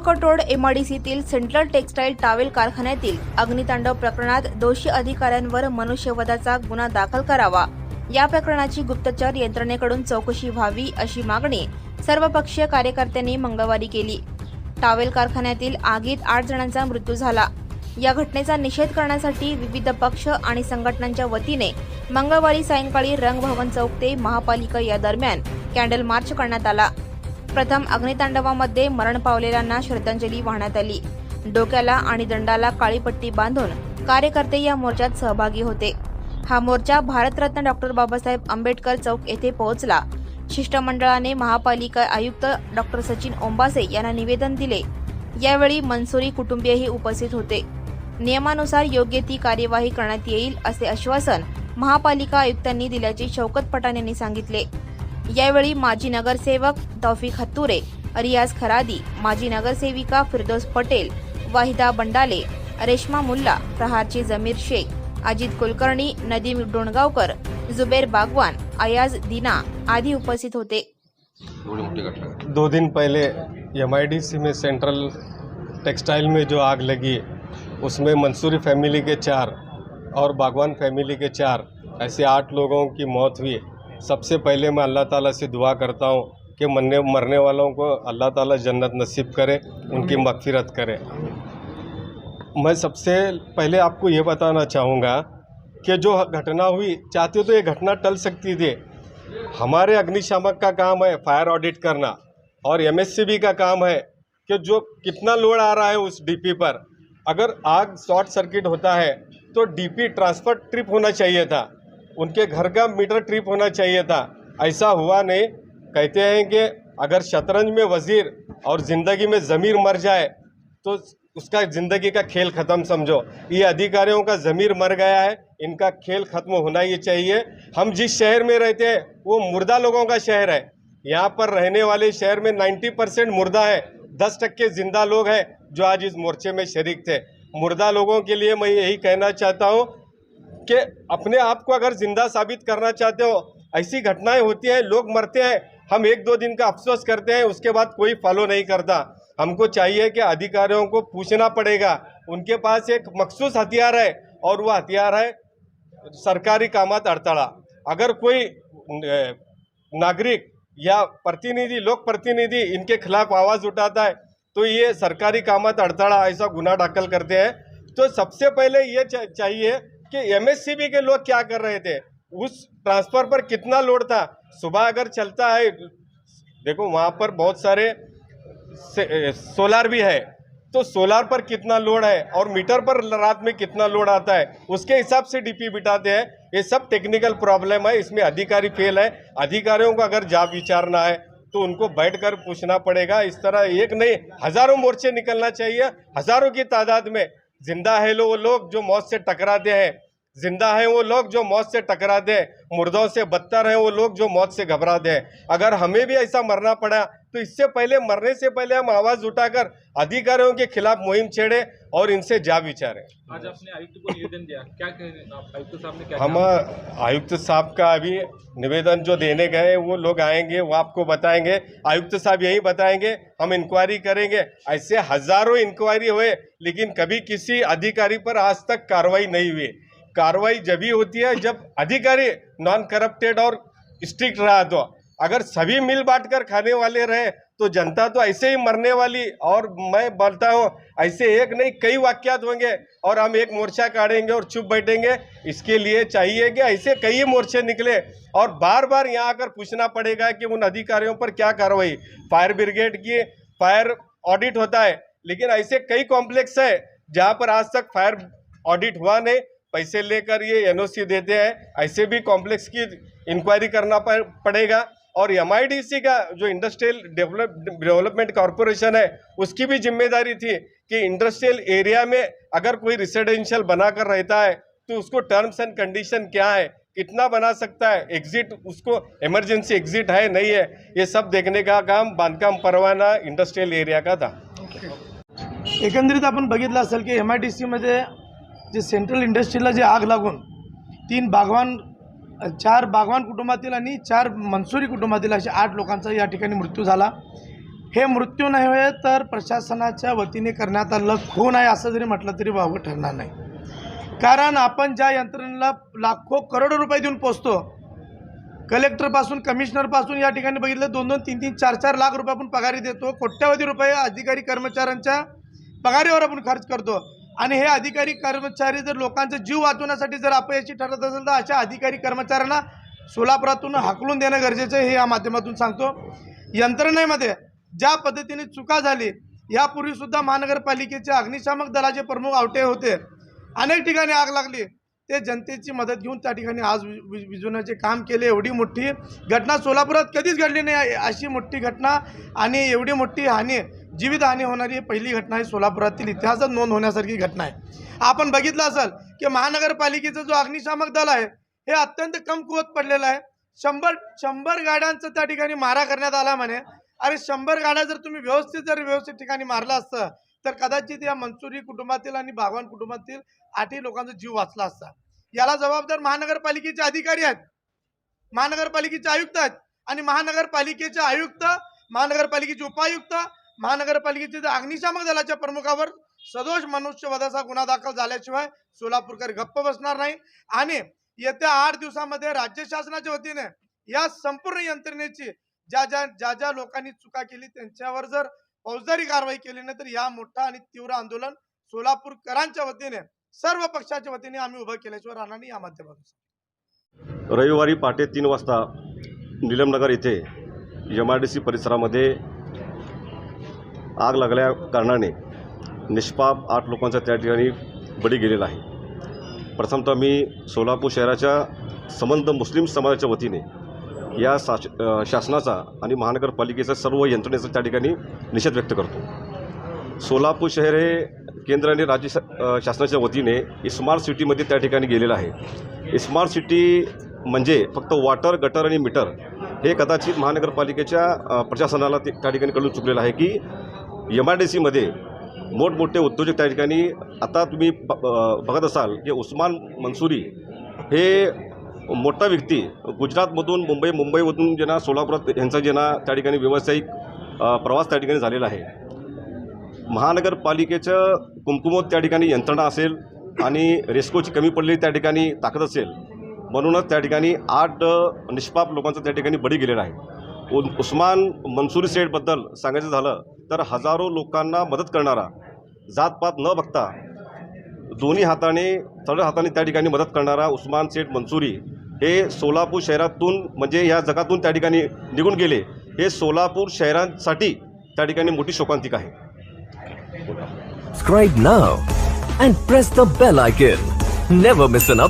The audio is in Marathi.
हिंगणघाटकोट रोड एमआडीसीतील सेंट्रल टेक्सटाईल टावेल कारखान्यातील अग्नितांडव प्रकरणात दोषी अधिकाऱ्यांवर मनुष्यवधाचा गुन्हा दाखल करावा. या प्रकरणाची गुप्तचर यंत्रणेकडून चौकशी व्हावी अशी मागणी सर्वपक्षीय कार्यकर्त्यांनी मंगळवारी केली. टावेल कारखान्यातील आगीत आठ जणांचा मृत्यू झाला. या घटनेचा निषेध करण्यासाठी विविध पक्ष आणि संघटनांच्या वतीने मंगळवारी सायंकाळी रंगभवन चौक ते महापालिका या दरम्यान कॅन्डल मार्च करण्यात आला. प्रथम अग्नितांडवामध्ये मरण पावलेल्यांना श्रद्धांजली वाहण्यात आली. डोक्याला आणि दंडाला काळी पट्टी बांधून कार्यकर्ते या मोर्चात सहभागी होते. हा मोर्चा भारतरत्न डॉक्टर बाबासाहेब आंबेडकर चौक येथे पोहोचला. शिष्टमंडळाने महापालिका आयुक्त डॉक्टर सचिन ओंबासे यांना निवेदन दिले. यावेळी मनसुरी कुटुंबीयही उपस्थित होते. नियमानुसार योग्य ती कार्यवाही करण्यात येईल असे आश्वासन महापालिका आयुक्तांनी दिल्याचे शौकत पटाण यांनी सांगितले. यावेळी माजी नगरसेवक तौफिक हत्तुरे रियाज खरादी माजी नगरसेविका फिरदोस पटेल वाहिदा बंडाले रेश्मा मुल्ला प्रहारचे जमीर शेख अजित कुलकर्णी नदीम डोणगावकर जुबेर बागवान अयाज दिना आदी उपस्थित होते. दो दिन पहले एम में सेंट्रल टेक्सटाइल में जो आग लगी उसमें मंसूरी फैमिली के चार और बागवान फैमिली के चार ऐसे आठ लोगों की मौत हुई। सबसे पहले मैं अल्लाह ताला से दुआ करता हूँ कि मरने मरने वालों को अल्लाह ताला जन्नत नसीब करे, उनकी मगफिरत करे। मैं सबसे पहले आपको ये बताना चाहूँगा कि जो घटना हुई, चाहते तो ये घटना टल सकती थी। हमारे अग्निशामक का काम है फायर ऑडिट करना और एमएससीबी का काम है कि जो कितना लोड आ रहा है उस डीपी पर। अगर आग शॉर्ट सर्किट होता है तो डीपी ट्रांसफ़र ट्रिप होना चाहिए था। उनके घर का मीटर ट्रिप होना चाहिए था। ऐसा हुआ नहीं। कहते हैं कि अगर शतरंज में वज़ीर और ज़िंदगी में ज़मीर मर जाए तो उसका ज़िंदगी का खेल ख़त्म समझो। ये अधिकारियों का ज़मीर मर गया है, इनका खेल ख़त्म होना ही चाहिए। हम जिस शहर में रहते हैं, वो मुर्दा लोगों का शहर है। यहाँ पर रहने वाले शहर में 90 परसेंट मुर्दा है। 10 टक्के ज़िंदा लोग हैं जो आज इस मोर्चे में शरीक थे। मुर्दा लोगों के लिए मैं यही कहना चाहता हूँ कि अपने आप को अगर ज़िंदा साबित करना चाहते हो, ऐसी घटनाएँ होती हैं, लोग मरते हैं, हम एक दो दिन का अफसोस करते हैं, उसके बाद कोई फॉलो नहीं करता। हमको चाहिए कि अधिकारियों को पूछना पड़ेगा, उनके पास एक मखसूस हथियार है और वह हथियार है सरकारी कामात अडथळा अगर कोई नागरिक या प्रतिनिधि, लोक प्रतिनिधि इनके खिलाफ आवाज़ उठाता है तो ये सरकारी कामात अड़ताड़ा ऐसा गुना दाखिल करते हैं। तो सबसे पहले ये चाहिए कि एमएससीबी के लोग क्या कर रहे थे? उस ट्रांसफ़र पर कितना लोड था? सुबह अगर चलता है, देखो वहाँ पर बहुत सारे सोलार भी है। तो सोलार पर कितना लोड है और मीटर पर रात में कितना लोड आता है? उसके हिसाब से डीपी बिठाते हैं। ये सब टेक्निकल प्रॉब्लम है। इसमें अधिकारी फेल है। अधिकारियों को अगर जाब विचारना है तो उनको बैठकर पूछना पड़ेगा। इस तरह एक नहीं, हज़ारों मोर्चे निकलना चाहिए। हज़ारों की तादाद में। जिंदा है लो वो लोग जो मौत से टकराते हैं। ज़िंदा है वो लोग जो मौत से टकराते हैं मुर्दों से बदतर हैं वो लोग जो मौत से घबराते हैं अगर हमें भी ऐसा मरना पड़ा तो इससे पहले मरने से पहले हम आवाज़ उठाकर अधिकारियों के खिलाफ मुहिम छेड़े और इनसे जा विचारें। आज आपने आयुक्त को निवेदन दिया। क्या कह आप? आयुक्त साहब ने क्या हम? आयुक्त साहब का अभी निवेदन जो देने गए वो लोग आएँगे वो आपको बताएँगे। आयुक्त साहब यही बताएँगे हम इंक्वायरी करेंगे। ऐसे हज़ारों इंक्वायरी हुए लेकिन कभी किसी अधिकारी पर आज तक कार्रवाई नहीं हुई। कार्रवाई जब ही होती है, जब अधिकारी नॉन करप्टेड और स्ट्रिक्ट रहा तो। अगर सभी मिल बांट कर खाने वाले रहे तो जनता तो ऐसे ही मरने वाली, और मैं बोलता हूँ, ऐसे एक नहीं, कई वाक्यात होंगे, और हम एक मोर्चा काटेंगे और चुप बैठेंगे। इसके लिए चाहिए कि ऐसे कई मोर्चे निकले, और बार बार यहाँ आकर पूछना पड़ेगा कि उन अधिकारियों पर क्या कार्रवाई। फायर ब्रिगेड की फायर ऑडिट होता है, लेकिन ऐसे कई कॉम्प्लेक्स है, जहाँ पर आज तक फायर ऑडिट हुआ नहीं पैसे लेकर ये एनओसी देते हैं, ऐसे भी कॉम्प्लेक्स की इंक्वायरी करना पड़ेगा। और एमआईडीसी का जो इंडस्ट्रियल डेवलप डेवलपमेंट कॉरपोरेशन है, उसकी भी ज़िम्मेदारी थी कि इंडस्ट्रियल एरिया में अगर कोई रेसिडेंशियल बनाकर रहता है तो उसको टर्म्स एंड कंडीशन क्या है, कितना बना सकता है एग्जिट उसको इमरजेंसी एग्जिट है, नहीं है, ये सब देखने का काम, बांधकाम परवाना इंडस्ट्रियल एरिया का था। एकंदरीत आपण बघितलं असेल की एम आय डी सीमध्ये जे सेंट्रल इंडस्ट्रीला जे आग लागून तीन बागवान चार बागवान कुटुंबातील आणि चार मनसुरी कुटुंबातील असे आठ लोकांचा या ठिकाणी मृत्यू झाला. हे मृत्यू नाही होय तर प्रशासनाच्या वतीने करण्यात आलं खून आहे असं जरी म्हटलं तरी वावं ठरणार नाही. कारण आपण ज्या यंत्रणेला लाखो करोडो रुपये देऊन पोचतो कलेक्टरपासून कमिशनरपासून या ठिकाणी बघितलं दोन दोन तीन तीन चार चार लाख रुपये आपण पगारी देतो कोट्यावधी रुपये अधिकारी कर्मचाऱ्यांच्या पगारीवर आपण खर्च करतो. आणि हे अधिकारी कर्मचारी जर लोकांचा जीव वाचवण्यासाठी जर अपयशी ठरत असेल तर अशा अधिकारी कर्मचाऱ्यांना सोलापुरातून हाकलून देणं गरजेचं आहे हे या माध्यमातून सांगतो. यंत्रणेमध्ये ज्या पद्धतीने चुका झाली यापूर्वीसुद्धा महानगरपालिकेचे अग्निशामक दलाचे प्रमुख आवटे होते. अनेक ठिकाणी आग लागली. ते जनतेची मदत घेऊन त्या ठिकाणी आज विजवण्याचे काम केले. एवढी मोठी घटना सोलापुरात कधीच घडली नाही अशी मोठी घटना आणि एवढी मोठी हानी जीवितहानी होणारी ही पहिली घटना आहे सोलापुरातील इतिहासात नोंद होण्यासारखी घटना आहे. आपण बघितलं असेल की महानगरपालिकेचा जो अग्निशामक दल आहे हे अत्यंत कमकुवत पडलेलं आहे. शंभर शंभर गाड्यांचं त्या ठिकाणी मारा करण्यात आला म्हणे. अरे शंभर गाड्या जर तुम्ही व्यवस्थित जर व्यवस्थित ठिकाणी मारलं असतं तर कदाचित या मंचुरी कुटुंबातील आणि भागवान कुटुंबातील आठही लोकांचा जीव वाचला असता. याला जबाबदार महानगरपालिकेचे अधिकारी आहेत. महानगरपालिकेचे आयुक्त आहेत. आणि महानगरपालिकेचे आयुक्त महानगरपालिकेचे उपायुक्त महानगरपालिकेतील अग्निशामक दलाच्या प्रमुखावर सदोष मनुष्यवधाचा गुन्हा दाखल झाल्याशिवाय सोलापूरकर गप्प बसणार नाही. आणि येत्या आठ दिवसामध्ये राज्य शासनाच्या वतीने या संपूर्ण यंत्रणेची ज्या ज्या ज्या ज्या लोकांनी चुका केली त्यांच्यावर जर फौजदारी कारवाई केली नाही तर या मोठा आणि तीव्र आंदोलन सोलापूरकरांच्या वतीने सर्व पक्षाच्या वतीने आम्ही उभं केल्याशिवाय राहणार नाही या माध्यमातून. रविवारी पहाटे तीन वाजता निलमनगर येथे एम आय डी सी परिसरामध्ये आग लागल्या कारणाने निष्पाप आठ लोकांचा त्या ठिकाणी बळी गेलेला आहे. प्रथमतः मी सोलापूर शहराच्या संबंध मुस्लिम समाजाच्या वतीने या शास शासनाचा आणि महानगरपालिकेचा सर्व यंत्रणेचा त्या ठिकाणी निषेध व्यक्त करतो. सोलापूर शहर हे केंद्र आणि राज्य शासनाच्या वतीने स्मार्ट सिटीमध्ये त्या ठिकाणी गेलेलं आहे. स्मार्ट सिटी म्हणजे फक्त वॉटर गटर आणि मीटर हे कदाचित महानगरपालिकेच्या प्रशासनाला ते त्या ठिकाणी कळून चुकलेलं आहे की एम आय डी सीमध्ये मोठमोठे उद्योजक त्या ठिकाणी आता तुम्ही बघत असाल की उस्मान मंसुरी हे मोठा व्यक्ती गुजरातमधून मुंबई मुंबईमधून जे ना सोलापुरात यांचा जे ना त्या ठिकाणी व्यावसायिक प्रवास त्या ठिकाणी झालेला आहे. महानगरपालिकेचं कुमकुमत त्या ठिकाणी यंत्रणा असेल आणि रेस्कोची कमी पडलेली त्या ठिकाणी ताकद असेल म्हणूनच त्या ठिकाणी आठ निष्पाप लोकांचा त्या ठिकाणी बळी गेलेला आहे. उ उस्मान मनसुरी सेठबद्दल सांगायचं झालं तर हजारो लोकांना मदत करणारा जातपात न बघता दोन्ही हाताने सरळ हाताने त्या ठिकाणी मदत करणारा उस्मान सेठ मनसुरी हे सोलापूर शहरातून म्हणजे या जगातून त्या ठिकाणी निघून गेले हे सोलापूर शहरांसाठी त्या ठिकाणी मोठी शोकांतिक आहे Subscribe now and press the bell icon. Never miss an update.